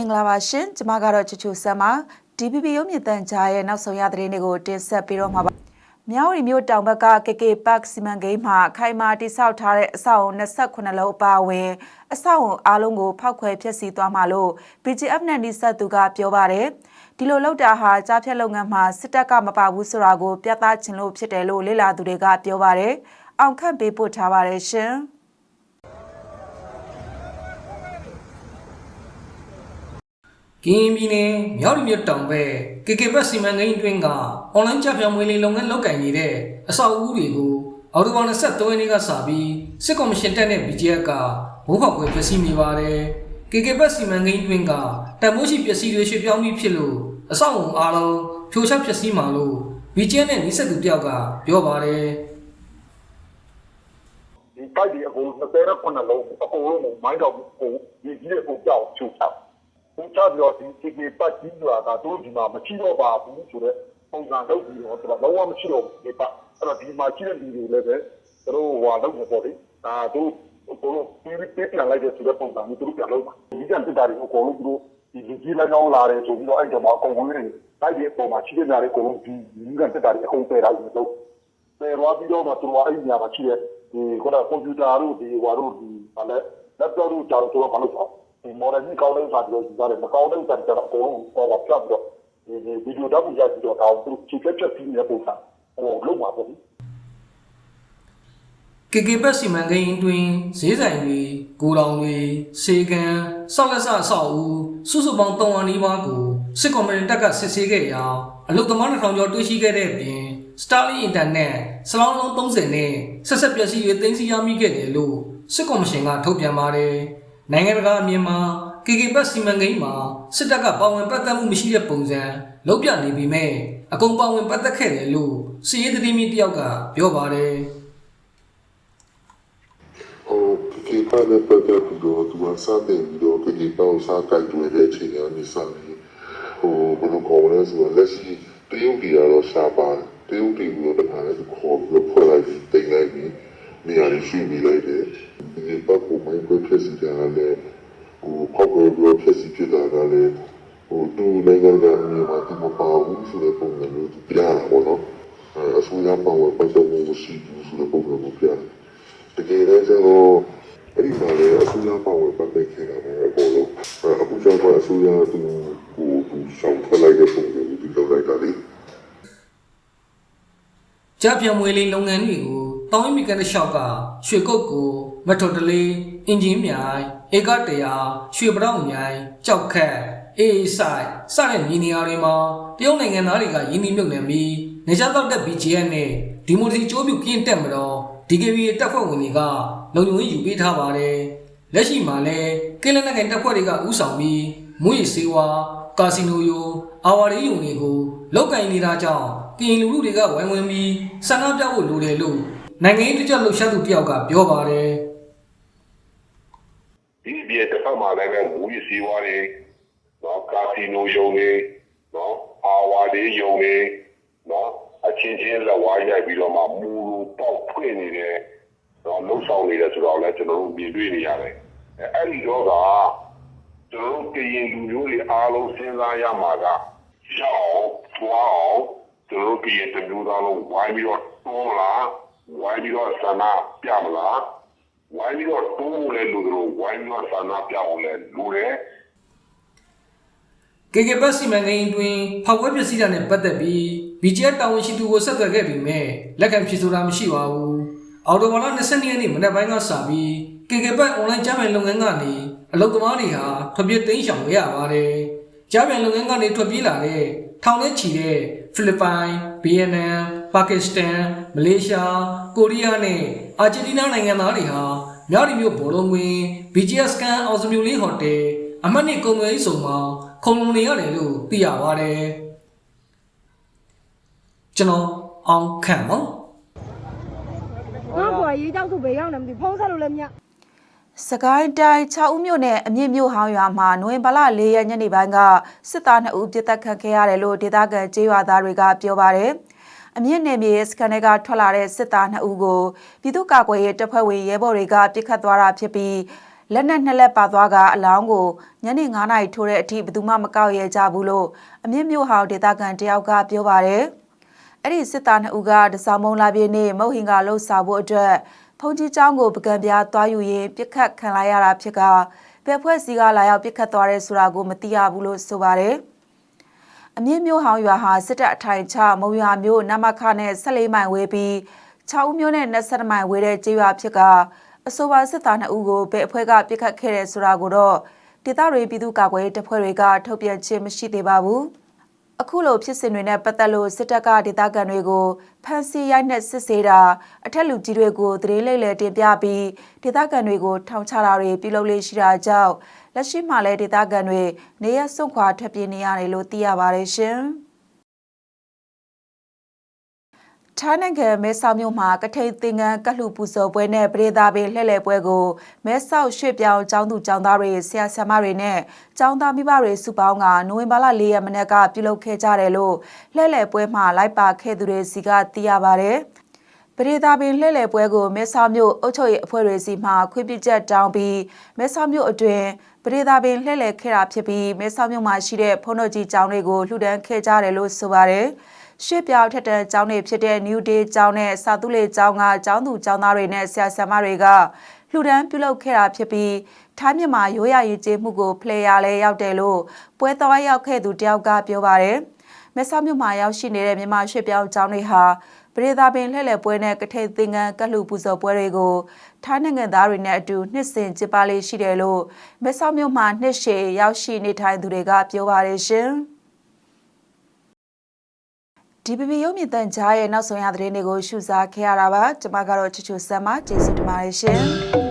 င်္ဂလာပါရှင်ကျမကတော့ချူချူဆမ်ပါ DPP ရုပ်မြင့်တန်ကြားရဲ့နောက်ဆုံးရသတင်းတွေကိုတင်ဆက်ပေးတော့မှာပါမြောက်ရီမြို့တောင်ဘက်က KK Park စီမံကိန်းမှာခိုင်မာတိစောက်ထားတဲ့အဆောက်အုံ28လုံးအပါအဝင်အဆောက်အုံအားလုံးကိုဖောက်ခွဲဖျက်ဆီးသွားမှာလို့ BGF နဲ့နှိဆက်သူကပြောပါတယ်ဒီလိုလောက်တာဟာကြားဖြတ်လုပ်ငန်းမှာစစ်တပ်ကမပါဘူးဆိုတာကိုပြသချင်လို့ဖြစ်တယ်လို့လေ့လာသူတွေကပြောပါတယ်အောင်ခန့်ပေးပို့ထားပါတယ်ရှင် ကင်းပြည်နယ်မြောက်ရီမြို့တောင်ဘက် KK ဘတ်စီမံကိန်းအတွင်းကအွန်လိုင်းကြပြောင်းမွေးလေးလုပ်ငန်းလုပ်ကိုင်နေတဲ့အဆောက်အဦတွေကိုအော်တိုဘာ23ရက်နေ့ကစပြီးစစ်ကော်မရှင်တက်တဲ့ BGF ကဘိုးဖောက်ခွဲဖျက်ဆီးနေပါတယ်။ KK ဘတ်စီမံကိန်းအတွင်းကတန်မိုးရှိပစ္စည်းတွေရွှေ့ပြောင်းပြီးဖြစ်လို့အဆောက်အဦအားလုံးဖြိုချဖျက်ဆီးမှာလို့ BGF နဲ့နှိစက်သူတယောက်ကပြောပါတယ်။ဒီတိုက်ဒီအကုန်29လုံးအကုန်လုံးကိုမိုင်းတော့ကိုဒီကြီးရဲ့ကိုကြောက်ချူချ ပူချပြီးတော့ဒီစီကေပတ်ကြီးဆိုတာကတို့ဒီမှာမရှိတော့ပါဘူးဆိုတော့ပုံစံလုပ်ပြီးတော့သူကလုံးဝမရှိတော့ဘူးဒီပတ်အဲ့တော့ဒီမှာရှိတဲ့လူတွေလည်းပဲသူတို့ဟွာလုပ်နေပေါ့လေဒါတို့အကုန်လုံးပြီးပြီးပြန်လိုက်တဲ့ဆိုတဲ့ပုံစံမျိုးသူတို့ပြန်လုပ်ပါဒီကံတက်တာတွေအကုန်လုံးသူတို့ဒီလူကြီးလည်းကောင်းလာတယ်ဆိုပြီးတော့အဲ့ဒီမှာအကုန်ဝင်နေတိုက်ဒီအပေါ်မှာရှိတဲ့နေရာတွေအကုန်လုံးဒီလူကံတက်တာတွေအကုန်ပယ်ထားပြီးတော့ပယ်သွားပြီးတော့မှသူတို့အဲ့ဒီနေရာမှာရှိတဲ့ဒီခုနကကွန်ပျူတာတို့ဒီဟွာတို့ဒီဗာလဲ laptop တို့ကြာတော့သူတို့ဘာလို့ဆို ဒီ model ကြီးကောင်းတဲ့စာတွေယူရတယ်မကောင်းတဲ့စာတွေကျတော့အကုန်လုံးဟောပါပြတ်ပြီးတော့ဒီဒီဗီဒီယိုတော့ပြရပြီးတော့ဒါကိုသူတို့ချိန်ဖြတ်ဖြတ်ပြီးနေတဲ့ပုံစံဟိုလုံးပါပေါ့ဒီ KK ဘတ်စီမံကိန်းအတွင်းဈေးဆိုင်တွေ၊ကိုတောင်တွေ၊စေကန်၊ဆောက်လက်ဆအဆောက်အဦစုစုပေါင်း300နီးပါးကိုစစ်ကောင်မရင်တပ်ကစစ်ဆေးခဲ့ရာအလုသမား2000ကျော်တွေ့ရှိခဲ့တဲ့အပြင် Starlink Internet စလောင်းလုံး30နဲ့ဆက်ဆက်ပျက်စီးရေးသိမ်းဆည်းရမိခဲ့တယ်လို့စစ်ကောင်မရှင်ကထုတ်ပြန်ပါတယ်။ နိုင်ငံတကာအမြင်မှာ KK ဘတ်စီမံကိန်းမှာစစ်တပ်ကပါဝင်ပတ်သက်မှုမရှိတဲ့ပုံစံလုံးပြနေပေမဲ့အကုန်ပါဝင်ပတ်သက်ခဲ့တယ်လို့စီရေးသတင်းမီတယောက်ကပြောပါတယ်။ဟိုကေပါနဲ့ပတ်သက်ပြီးတော့သူကစတဲ့ပြီးတော့ကေပါကိုစားကြိုက်တွေ့တဲ့အချိန်ကနေစပြီးဟိုဘယ်လိုခေါ်လဲဆိုတော့လက်ရှိတရုတ်ပြည်ကတော့ရှားပါတယ်တရုတ်ပြည်ကတခါလဲခေါ်ပြီးဖွဲ့လိုက်ပြီးတိတ်လိုက်ပြီး နေရာလေးရှိပြီးလိုက်တယ်ဒီပတ်ကိုမိုင်းခွဲဖြစ်စီကြတယ်ဟိုပေါက်ကွဲပြီးတော့ဖြစ်စီဖြစ်တာကလည်းဟိုသူနိုင်ငံကအမြင်မှာဒီမပါဘူးဆိုတဲ့ပုံစံမျိုးသူပြရတာပေါ့နော်အဲအစိုးရပေါင်းပတ်သက်မှုရှိဘူးဆိုတဲ့ပုံစံမျိုးပြတယ်တကယ်လည်းကျတော့အဲ့ဒီမှာလည်းအစိုးရပါဝင်ပတ်သက်ခဲ့တာပဲအကုန်လုံးအဲ့အခုကျတော့အစိုးရသူဟိုသူဆောင်ထွက်လိုက်တဲ့ပုံစံမျိုးဒီလောက်လိုက်တာလေကြပြမွေလေးလုပ်ငန်းတွေကို တောင်းရင်မီကန်တစ်လျှောက်ကရွှေကုတ်ကိုမက်ထရိုတလေးအင်ဂျင်မြိုင်ဧကတရာရွှေပတောက်မြိုင်ကြောက်ခက်အေးဆိုင်စတဲ့မြေနေရာတွေမှာတရုတ်နိုင်ငံသားတွေကယင်းနှိမ့်မြုပ်နှံပြီးနေကြတော့တဲ့ BGN နဲ့ဒီမိုဒီကျိုးပြူကင်းတက်မတော့ DKB တပ်ဖွဲ့ဝင်တွေကလုံခြုံရေးယူပေးထားပါတယ်လက်ရှိမှာလည်းကင်းလက်နက်ကိုင်တပ်ဖွဲ့တွေကဥဆောင်ပြီးမွေးစေဝါကာစီနိုယိုအာဝါရီယုံတွေကိုလောက်ကင်နေတာကြောင့်ကရင်လူလူတွေကဝိုင်းဝန်းပြီးဆန္ဒပြဖို့လိုတယ်လို့ နိုင်ငံရေးတကြလှုပ်ရှားသူတယောက်ကပြောပါတယ်ဒီအပြင်တစ်ဖက်မှာလည်းပဲမူရစီဝါတွေနော်ကာစီနိုယုံတွေနော်အာဝါဒီယုံတွေနော်အချင်းချင်းလက်ဝါးရိုက်ပြီးတော့မှမူလူပေါက်ဖွင့်နေတယ်နော်လှုပ်ဆောင်နေတယ်ဆိုတော့လည်းကျွန်တော်တို့မြင်တွေ့နေရတယ်အဲအဲ့ဒီတော့ကကျွန်တော်တို့ကရင်လူမျိုးတွေအားလုံးစဉ်းစားရမှာကရှောင်းထွားအောင်ကျွန်တော်တို့ကရင်တစ်မျိုးသားလုံးဝိုင်းပြီးတော့တွန်းလာ ဝိုင်းပြီးတော့ဆန္ဒပြမလားဝိုင်းပြီးတော့တိုးဖို့လဲလူတို့ဝိုင်းပြီးတော့ဆန္ဒပြအောင်လဲလူတယ် KK ဘတ်စီမံကိန်းအတွင်းဖောက်ခွဲပစ္စည်းတာနဲ့ပတ်သက်ပြီး BGF တာဝန်ရှိသူကိုဆက်သွယ်ခဲ့ပြီးမဲ့လက်ခံဖြေဆိုတာမရှိပါဘူး။အော်တိုဘာလ22ရက်နေ့မနက်ပိုင်းကစပြီး KK ဘတ်အွန်လိုင်းကြားပြန်လုပ်ငန်းကနေအလုပ်သမားတွေဟာထွက်ပြေးသိမ်းရှောင်ခဲ့ရပါတယ်။ကြားပြန်လုပ်ငန်းကနေထွက်ပြေးလာတဲ့ထောင်နဲ့ချီတဲ့ဖိလစ်ပိုင်၊ဗီယက်နမ်၊ ပါကစ္စတန်၊မလေးရှား၊ကိုရီးယားနဲ့အာဂျင်တီးနားနိုင်ငံသားတွေဟာမြောက်ရီမြို့ဘောလုံးကွင်း BGS ကန်အောင်စမြူလေးဟိုတယ်အမတ်နစ်ကုံငွေစုံမှာခုံလုံနေရတယ်လို့သိရပါတယ်ကျွန်တော်အောင်ခန့်ပါငါ့ဘွာရေးကြောက်သူပဲရောက်နေမသိဘူးဖုံးဆက်လို့လည်းမရစကိုင်းတိုင်း6ဦးမြို့နယ်အမြင့်မြို့ဟောင်းရွာမှာနိုဝင်ဘာလ4ရက်ညနေပိုင်းကစစ်သား2ဦးပြစ်တက်ခတ်ခဲ့ရတယ်လို့ဒေသခံကျေးရွာသားတွေကပြောပါတယ်။ အမြင့်နယ်မြေစခန်းကထွက်လာတဲ့စစ်သား2ဦးကိုပြည်သူ့ကာကွယ်ရေးတပ်ဖွဲ့ဝင်ရဲဘော်တွေကပစ်ခတ်သွားတာဖြစ်ပြီးလက်နက်နှစ်လက်ပါသွားကအလောင်းကိုညနေ9နာရီထိုးတဲ့အထိဘယ်သူမှမကောက်ရဲကြဘူးလို့အမြင့်မြို့ဟောင်ဒေသခံတယောက်ကပြောပါတယ်။အဲ့ဒီစစ်သား2ဦးကတစားမုံလာပြင်းနဲ့မုတ်ဟင်ကလှုပ်ရှားဖို့အတွက်ဖုန်ကြီးကျောင်းကိုပကံပြားသွားယူရင်းပြစ်ခတ်ခံလိုက်ရတာဖြစ်ကဘယ်ဖွဲ့စည်းကလာရောက်ပြစ်ခတ်သွားတယ်ဆိုတာကိုမသိရဘူးလို့ဆိုပါတယ်။ အမြင့်မြို့ဟောင်ရွာဟာစစ်တပ်အထိုင်ချမုံရွာမြို့နမခနဲ့14မိုင်ဝေးပြီး6ဦးမြို့နဲ့22မိုင်ဝေးတဲ့ကျေးရွာဖြစ်ကအဆိုပါစစ်သားနှစ်ဦးကိုဘယ်အဖွဲ့ကပြစ်ခတ်ခဲ့တဲ့ဆိုတာကိုတော့ဒေသတွေပြည်သူ့ကာကွယ်ရေးတပ်ဖွဲ့တွေကထုတ်ပြန်ခြင်းမရှိသေးပါဘူး။အခုလိုဖြစ်စဉ်တွေနဲ့ပတ်သက်လို့စစ်တပ်ကဒေသခံတွေကိုဖမ်းဆီးရိုက်နှက်စစ်ဆေးတာအထက်လူကြီးတွေကိုတရေလိမ့်လေတင်ပြပြီးဒေသခံတွေကိုထောင်ချတာတွေပြုလုပ်လေ့ရှိတာကြောင့် လက်ရှိမှာလည်းဒေသခံတွေနေရစွန့်ခွာထွက်ပြေးနေရတယ်လို့သိရပါတယ်ရှင်။ထိုင်းနိုင်ငံမဲဆောက်မြို့မှာကထိန်သင်္ကန်းကလှူပူဇော်ပွဲနဲ့ပရိသတ်ပင်လှည့်လည်ပွဲကိုမဲဆောက်ရွှေပြောင်ကျောင်းသူကျောင်းသားတွေဆရာဆရာမတွေနဲ့ကျောင်းသားမိဘတွေစုပေါင်းကနိုဝင်ဘာလ၄ရက်မနေ့ကပြုလုပ်ခဲ့ကြတယ်လို့လှည့်လည်ပွဲမှာလိုက်ပါခဲ့သူတွေစီကသိရပါတယ်။ ပရိသတ်ပင်လှည့်လည်ပွဲကိုမဲဆောက်မြို့အုပ်ချုပ်ရေးအဖွဲ့တွေစီမှခွင့်ပြုချက်တောင်းပြီးမဲဆောက်မြို့အတွင်းပရိသတ်ပင်လှည့်လည်ခဲ့တာဖြစ်ပြီးမဲဆောက်မြို့မှာရှိတဲ့ဖုန်းတော်ကြီးကျောင်းတွေကိုလှူဒန်းခဲ့ကြတယ်လို့ဆိုပါတယ်။ရှစ်ပြောင်ထက်တန်ကျောင်းတွေဖြစ်တဲ့ New Day ကျောင်းနဲ့စာသူလေကျောင်းကကျောင်းသူကျောင်းသားတွေနဲ့ဆရာဆရာမတွေကလှူဒန်းပြုလုပ်ခဲ့တာဖြစ်ပြီးထိုင်းမြန်မာရိုးရာရည်ကျေးမှုကိုဖလေယာလဲရောက်တယ်လို့ပွဲတော်ရောက်ခဲ့သူတယောက်ကပြောပါတယ်။မဲဆောက်မြို့မှာရောက်ရှိနေတဲ့မြန်မာရွှေပြောင်ကျောင်းတွေဟာ ပရိသတ်ပင်လှည့်လည်ပွဲနဲ့ကထိန်သင်္ကန်းကလှူပူဇော်ပွဲတွေကိုထိုင်းနိုင်ငံသားတွေနဲ့အတူနှစ်စဉ်ကျင်းပလေးရှိတယ်လို့မဲဆောက်မြို့မှာနှစ်ရှည်ရောက်ရှိနေထိုင်သူတွေကပြောပါတယ်ရှင်။ DPP ရုပ်မြင့်တန်ကြားရဲ့နောက်ဆုံးရသတင်းတွေကိုရှုစားခဲ့ရတာပါကျွန်မကတော့ချူချူဆမ်မကျေးဇူးတင်ပါတယ်ရှင်